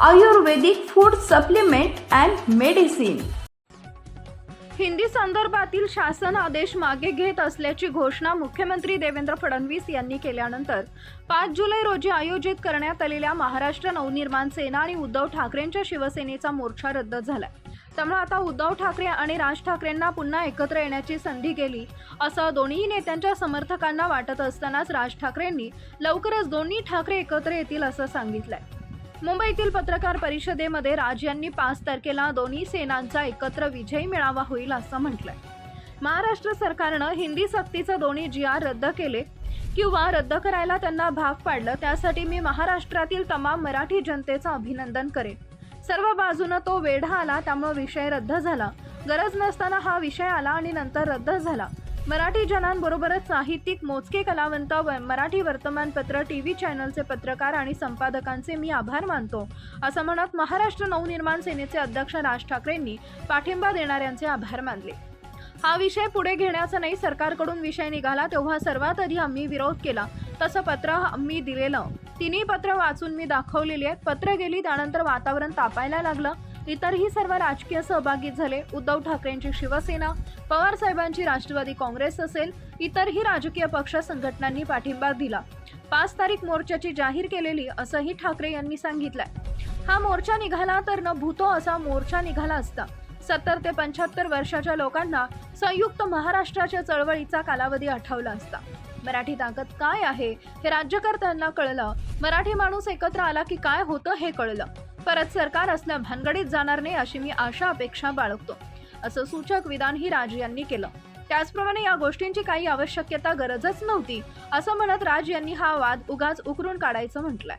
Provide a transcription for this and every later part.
Ayurvedic food supplement and medicine Hindi संदर्भातील शासन आदेश मागे घेत असल्याची घोषणा मुख्यमंत्री देवेंद्र फडणवीस यांनी केल्यानंतर पाच जुलै रोजी आयोजित करण्यात आलेल्या महाराष्ट्र नवनिर्माण सेना आणि उद्धव ठाकरेंच्या शिवसेनेचा मोर्चा रद्द झाला त्यामुळे आता उद्धव ठाकरे आणि राज ठाकरेंना पुन्हा एकत्र येण्याची संधी गेली. असं दोन्ही नेत्यांच्या समर्थकांना वाटत असतानाच राज ठाकरेंनी लवकरच दोन्ही ठाकरे एकत्र येतील असं सांगितलंय. मुंबईतील पत्रकार परिषदेमध्ये राज यांनी पाच तारखेला दोन्ही सेनांचा एकत्र विजय मिळावा होईल असं म्हटलंय. महाराष्ट्र सरकारनं हिंदी सक्तीचं दोन्ही जी आर रद्द केले किंवा रद्द करायला त्यांना भाग पाडलं त्यासाठी मी महाराष्ट्रातील तमाम मराठी जनतेचं अभिनंदन करेन. सर्व बाजूनं तो वेढा आला त्यामुळे विषय रद्द झाला. गरज नसताना हा विषय आला आणि नंतर रद्द झाला. मराठी जनांबरोबरच साहित्यिक मोजके कलावंत व मराठी वर्तमानपत्र टी व्ही चॅनलचे पत्रकार आणि संपादकांचे मी आभार मानतो. असं म्हणत महाराष्ट्र नवनिर्माण सेनेचे अध्यक्ष राज ठाकरेंनी पाठिंबा देणाऱ्यांचे आभार मानले. हा विषय पुढे घेण्याचा नाही सरकारकडून विषय निघाला तेव्हा सर्वात आधी आम्ही विरोध केला. तसं पत्र आम्ही दिलेलं. तिन्ही पत्र वाचून मी दाखवलेली आहेत. पत्र गेली त्यानंतर वातावरण तापायला लागलं. इतरही सर्व राजकीय सहभागी झाले. उद्धव ठाकरेंची शिवसेना पवार साहेबांची राष्ट्रवादी काँग्रेस असेल इतरही राजकीय पक्ष संघटनांनी पाठिंबा दिला. पाच तारीख मोर्चाची जाहीर केलेली असंही ठाकरे यांनी सांगितलंय. हा मोर्चा निघाला तर न भूतो असा मोर्चा निघाला असता. सत्तर ते पंच्याहत्तर वर्षाच्या लोकांना संयुक्त महाराष्ट्राच्या चळवळीचा कालावधी आठवला असता. मराठी ताकद काय आहे हे राज्यकर्त्यांना कळलं. मराठी माणूस एकत्र आला की काय होतं हे कळलं. परत सरकार असल्या भानगडीत जाणार नाही अशी मी आशा अपेक्षा बाळगतो. असं सूचक विधानही राज यांनी केलं. त्याचप्रमाणे या गोष्टींची काही आवश्यकता गरजच नव्हती असं म्हणत राज यांनी हा वाद उगाच उकरून काढायचं म्हटलंय.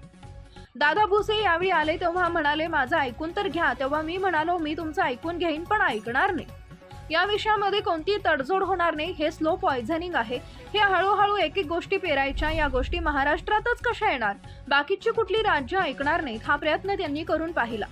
दादा भुसे यावेळी आले तेव्हा म्हणाले माझं ऐकून तर घ्या. तेव्हा मी म्हणालो मी तुमचं ऐकून घेईन पण ऐकणार नाही. या विषयामध्ये कोणती तडजोड होणार नाही. हे स्लो पॉयझनिंग आहे. हे हळूहळू एक एक गोष्टी पेरायच्या. या गोष्टी महाराष्ट्रातच कशा येणार? बाकीची कुठली राज्य ऐकणार नाहीत. हा प्रयत्न त्यांनी करून पाहिला.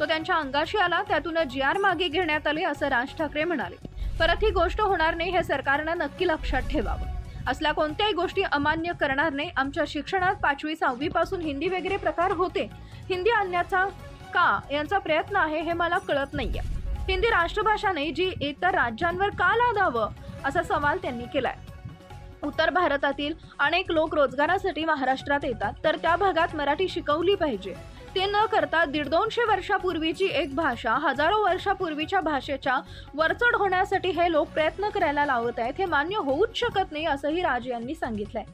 तो त्यांच्या अंगाशी आला. त्यातून जी आर मागे घेण्यात आले असं राज ठाकरे म्हणाले. परत ही गोष्ट होणार नाही हे सरकारनं नक्की लक्षात ठेवावं. असल्या कोणत्याही गोष्टी अमान्य करणार नाही. आमच्या शिक्षणात पाचवी सहावी पासून हिंदी वगैरे प्रकार होते. हिंदी आणण्याचा का यांचा प्रयत्न आहे हे मला कळत नाहीये. हिंदी राष्ट्रभाषा नाही जी इतर राज्यांवर का लादावं असा सवाल त्यांनी केलाय. उत्तर भारतातील अनेक लोक रोजगारासाठी महाराष्ट्रात येतात तर त्या भागात मराठी शिकवली पाहिजे. ते न करता दीड दोनशे वर्षापूर्वीची एक भाषा हजारो वर्षापूर्वीच्या भाषेच्या वरचढ होण्यासाठी हे लोक प्रयत्न करायला लावत आहेत हे मान्य होऊच शकत नाही असंही राज यांनी सांगितलंय.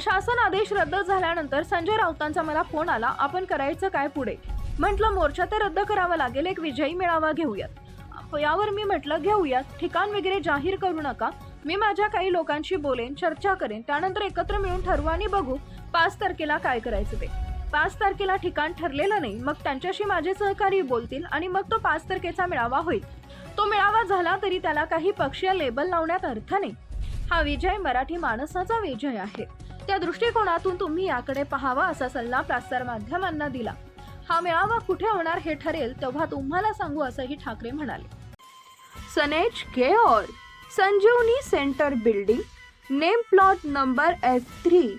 शासन आदेश रद्द झाल्यानंतर संजय राऊतांचा मला फोन आला आपण करायचं काय पुढे? म्हटलं मोर्चा तर रद्द करावा लागेल एक विजयी मेळावा घेऊयात. यावर मी म्हटलं घेऊयात ठिकाण वगैरे जाहीर करू नका मी माझ्या काही लोकांशी बोलेन चर्चा करेन त्यानंतर एकत्र मिळून ठरवानी बघू पाच तारखेला काय करायचं ते. पाच तारखेला ठिकाण ठरलेलं नाही. मग त्यांच्याशी माझे सहकारी बोलतील आणि मग तो पाच तारखेचा मेळावा होईल. तो मेळावा झाला तरी त्याला काही पक्षीय लेबल लावण्यात अर्थ नाही. हा विजय मराठी माणसाचा विजय आहे. त्या दृष्टिकोनातून तुम्ही याकडे पाहावा असा सल्ला प्रसार माध्यमांना दिला. हा मेळावा कुठे होणार हे ठरेल तेव्हा तुम्हाला सांगू असंही ठाकरे म्हणाले. सनेज care Sanjeevani centre building name plot number F three